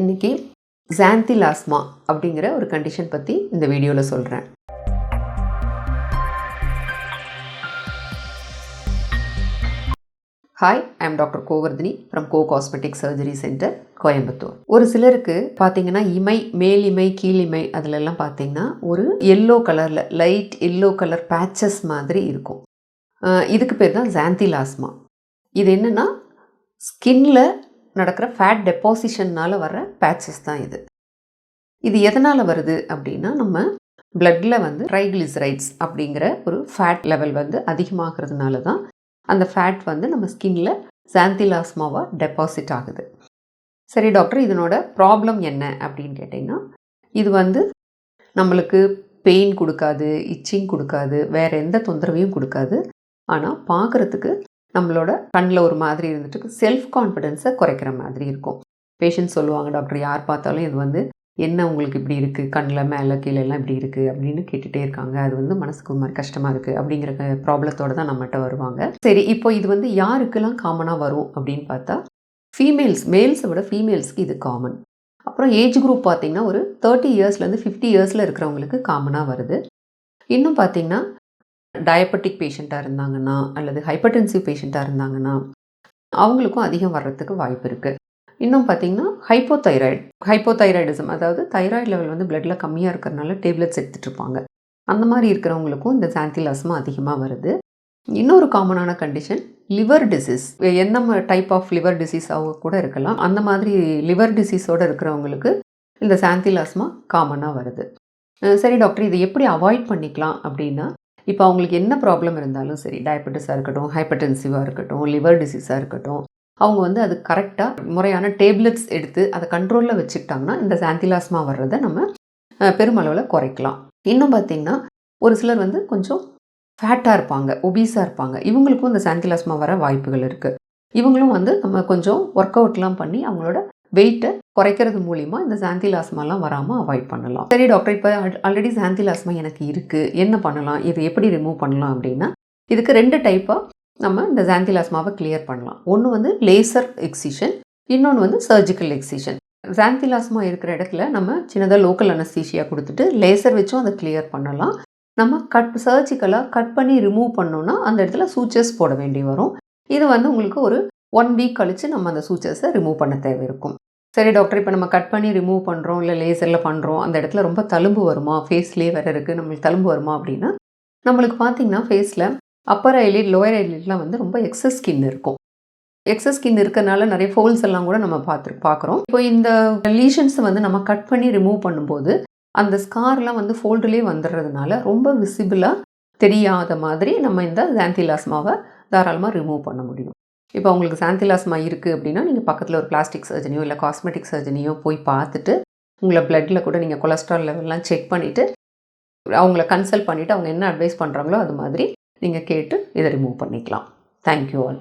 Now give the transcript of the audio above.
இன்றைக்கி ஜாந்திலாஸ்மா அப்படிங்கிற ஒரு கண்டிஷன் பற்றி இந்த வீடியோவில் சொல்கிறேன் hi I'm doctor Govardhini from Go cosmetic surgery centre Coimbatore. ஒரு சிலருக்கு பார்த்தீங்கன்னா இமை மேலிமை கீழிமை கீழ் இமை அதிலெல்லாம் பார்த்தீங்கன்னா ஒரு எல்லோ கலரில் லைட் எல்லோ கலர் பேச்சஸ் மாதிரி இருக்கும். இதுக்கு பேர் தான் ஜாந்திலாஸ்மா இது என்னென்னா ஸ்கின்னில் நடக்கிற ஃபேட் டெபாசிஷன்னால் வர பேச்சஸ் தான் இது. இது எதனால் வருது அப்படின்னா நம்ம பிளட்டில் வந்து ட்ரைகிளிசரைட்ஸ் அப்படிங்கிற ஒரு ஃபேட் லெவல் வந்து அதிகமாகிறதுனால தான் அந்த ஃபேட் வந்து நம்ம ஸ்கின்னில் சாந்திலாஸ்மாவாக டெபாசிட் ஆகுது. சரி டாக்டர் இதனோட ப்ராப்ளம் என்ன அப்படின்னு கேட்டிங்கன்னா இது வந்து நம்மளுக்கு பெயின் கொடுக்காது இச்சிங் கொடுக்காது வேறு எந்த தொந்தரவையும் கொடுக்காது. ஆனால் பார்க்குறதுக்கு நம்மளோட கண்ணில் ஒரு மாதிரி இருந்துட்டு செல்ஃப் கான்ஃபிடென்ஸை குறைக்கிற மாதிரி இருக்கும். பேஷண்ட் சொல்லுவாங்க டாக்டர் யார் பார்த்தாலும் இது வந்து என்ன உங்களுக்கு இப்படி இருக்குது கண்ணில் மேலே கீழே எல்லாம் இப்படி இருக்குது அப்படின்னு கேட்டுகிட்டே இருக்காங்க. அது வந்து மனசுக்கு ஒரு மாதிரி கஷ்டமாக இருக்குது அப்படிங்கிற ப்ராப்ளத்தோடு தான் நம்மகிட்ட வருவாங்க. சரி இப்போ இது வந்து யாருக்கெல்லாம் காமனாக வரும் அப்படின்னு பார்த்தா ஃபீமேல்ஸ் மேல்ஸை விட ஃபீமேல்ஸ்க்கு இது காமன் அப்புறம் ஏஜ் குரூப் பார்த்திங்கன்னா ஒரு தேர்ட்டி இயர்ஸ்லேருந்து ஃபிஃப்டி இயர்ஸில் இருக்கிறவங்களுக்கு காமனாக வருது. இன்னும் பார்த்தீங்கன்னா டயபெட்டிக் பேஷண்ட்டாக இருந்தாங்கன்னா அல்லது ஹைப்பர்டென்சிவ் பேஷண்ட்டாக இருந்தாங்கன்னா அவங்களுக்கும் அதிகம் வர்றதுக்கு வாய்ப்பு இருக்குது இன்னும் பார்த்தீங்கன்னா ஹைப்போதைராய்டு ஹைப்போதைராய்டிசம் அதாவது தைராய்டு லெவல் வந்து பிளட்டில் கம்மியாக இருக்கிறனால டேப்லெட்ஸ் எடுத்துகிட்டு இருப்பாங்க. அந்த மாதிரி இருக்கிறவங்களுக்கும் இந்த சாந்திலாஸ்மா அதிகமாக வருது. இன்னொரு காமனான கண்டிஷன் லிவர் டிசீஸ் என்ன டைப் ஆஃப் லிவர் டிசீஸாக கூட இருக்கலாம். அந்த மாதிரி லிவர் டிசீஸோடு இருக்கிறவங்களுக்கு இந்த சாந்திலாஸ்மா காமனாக வருது. சரி டாக்டர் இதை எப்படி அவாய்ட் பண்ணிக்கலாம் அப்படின்னா இப்போ அவங்களுக்கு என்ன ப்ராப்ளம் இருந்தாலும் சரி டயபெட்டிஸாக இருக்கட்டும் ஹைப்பர்டென்சிவாக இருக்கட்டும் லிவர் டிசீஸாக இருக்கட்டும் அவங்க வந்து அது கரெக்டாக முறையான டேப்லெட்ஸ் எடுத்து அதை கண்ட்ரோலில் வச்சுக்கிட்டாங்கன்னா இந்த சாந்திலாஸ்மா வர்றதை நம்ம பெருமளவில் குறைக்கலாம். இன்னும் பார்த்திங்கன்னா ஒரு சிலர் வந்து கொஞ்சம் ஃபேட்டாக இருப்பாங்க ஒபீஸாக இருப்பாங்க. இவங்களுக்கும் இந்த சாந்திலாஸ்மா வர வாய்ப்புகள் இருக்குது இவங்களும் வந்து நம்ம கொஞ்சம் ஒர்க் அவுட்லாம் பண்ணி அவங்களோட வெயிட்டை குறைக்கிறது மூலிமா இந்த சாந்திலாஸ்மாலாம் வராமல் அவாய்ட் பண்ணலாம். சரி டாக்டர் இப்போ ஆல்ரெடி சாந்திலாஸ்மா எனக்கு இருக்குது என்ன பண்ணலாம்? இது எப்படி ரிமூவ் பண்ணலாம் அப்படின்னா இதுக்கு ரெண்டு டைப்பாக நம்ம இந்த சாந்திலாஸ்மாவை கிளியர் பண்ணலாம். ஒன்று வந்து லேசர் எக்ஸிஷன் இன்னொன்று வந்து சர்ஜிக்கல் எக்ஸிஷன் சாந்திலாஸ்மா இருக்கிற இடத்துல நம்ம சின்னதாக லோக்கல் அனஸ்தீஷியா கொடுத்துட்டு லேசர் வச்சும் அதை கிளியர் பண்ணலாம். நம்ம கட் சர்ஜிக்கலாக கட் பண்ணி ரிமூவ் பண்ணோன்னா அந்த இடத்துல சூச்சர்ஸ் போட வேண்டி வரும். இது வந்து உங்களுக்கு ஒரு ஒன் வீக் கழித்து நம்ம அந்த சூச்சர்ஸை ரிமூவ் பண்ண தேவை இருக்கும் சரி டாக்டர் இப்போ நம்ம கட் பண்ணி ரிமூவ் பண்ணுறோம் இல்லை லேசரில் பண்ணுறோம் அந்த இடத்துல ரொம்ப தழும்பு வருமா? ஃபேஸ்லேயே வேறு இருக்குது நம்மளுக்கு தழும்பு வருமா அப்படின்னா நம்மளுக்கு பார்த்தீங்கன்னா ஃபேஸில் அப்பர் ஐலிட் லோயர் ஐலிட்லாம் வந்து ரொம்ப எக்ஸஸ் ஸ்கின் இருக்கும். எக்ஸஸ் ஸ்கின் இருக்கறனால நிறைய ஃபோல்ஸ் எல்லாம் கூட நம்ம பார்த்து பார்க்குறோம் இப்போ இந்த லீஷன்ஸை வந்து நம்ம கட் பண்ணி ரிமூவ் பண்ணும்போது அந்த ஸ்கார்லாம் வந்து ஃபோல்டுலேயே வந்துடுறதுனால ரொம்ப விசிபிளாக தெரியாத மாதிரி நம்ம இந்த சாந்திலாஸ்மாவை தாராளமாக ரிமூவ் பண்ண முடியும். இப்போ உங்களுக்கு சாந்திலாஸ்மா இருக்குது அப்படின்னா நீங்கள் பக்கத்தில் ஒரு பிளாஸ்டிக் சர்ஜனியோ இல்லை காஸ்மெட்டிக் சர்ஜனியோ போய் பார்த்துட்டு உங்களை பிளட்டில் கூட நீங்கள் கொலஸ்ட்ரால் லெவல்லாம் செக் பண்ணிவிட்டு அவங்கள கன்சல்ட் பண்ணிவிட்டு அவங்க என்ன அட்வைஸ் பண்ணுறாங்களோ அது மாதிரி நீங்கள் கேட்டு இதை ரிமூவ் பண்ணிக்கலாம். Thank you all